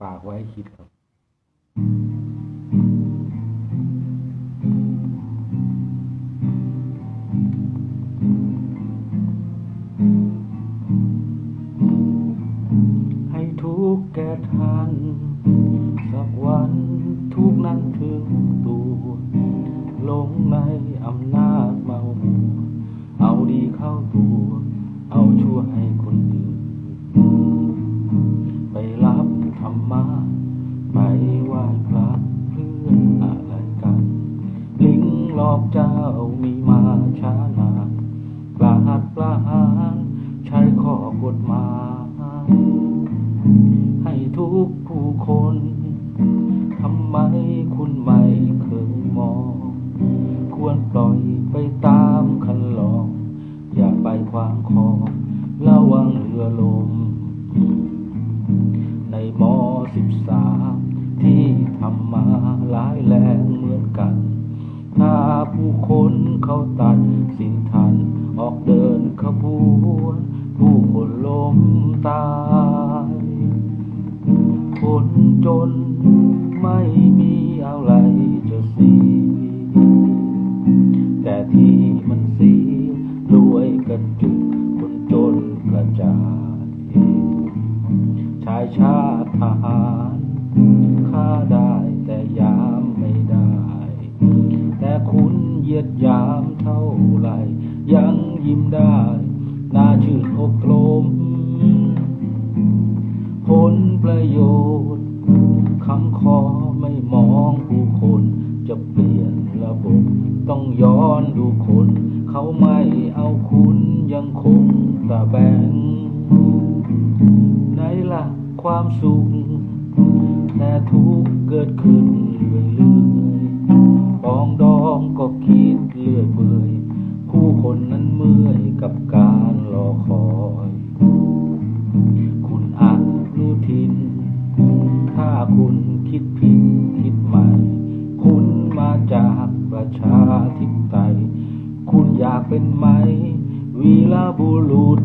ฝากไว้คิดครับให้ทุกแก่ท่านสักวันทุกนั้นถึงตัวลงในอำนาจเมา เอาดีเข้าตัว เอาชั่วให้ ไปไหว้พระเพื่ออะไรกัน ลิงหลอกเจ้ามีมาช้านานปราหัดประหารใช้ข้อกฎหมายให้ทุกผู้คนทำไมคุณไม่เคยมอง ควรปล่อยไปตามคันลอง อย่าไปขวางคอระวังเรือลมในมอสิบสาม ที่ทำมาหลายแรงเหมือนกัน ถ้าผู้คนเขาตัดสินทัน ออกเดินขบวน ผู้คนล้มตาย คนจนไม่มีอะไรจะเสียแต่ที่มันเสียรวยกระจุกคนจนกระจายชายชาติทหาราได้แต่ยามไม่ได้ แต่คุณเหยียดยามเท่าไหร่ ยังยิ้มได้น่าชื่นอกลม ผลประโยชน์คำขอไม่มองผู้คนจะเปลี่ยนระบบ ต้องย้อนดูคน เขาไม่เอาคุณยังคงตะแบงในหลักความสุข แต่ทุกเกิดขึ้นเรื่อยๆปองดองก็คิดเลื่อยเปื่อยผู้คนนั้นเมื่อยกับการรอคอย คุณอนุทิน ถ้าคุณคิดผิดคิดใหม่ คุณมาจากประชาธิปไตย คุณอยากเป็นไหมวีรบุรุษ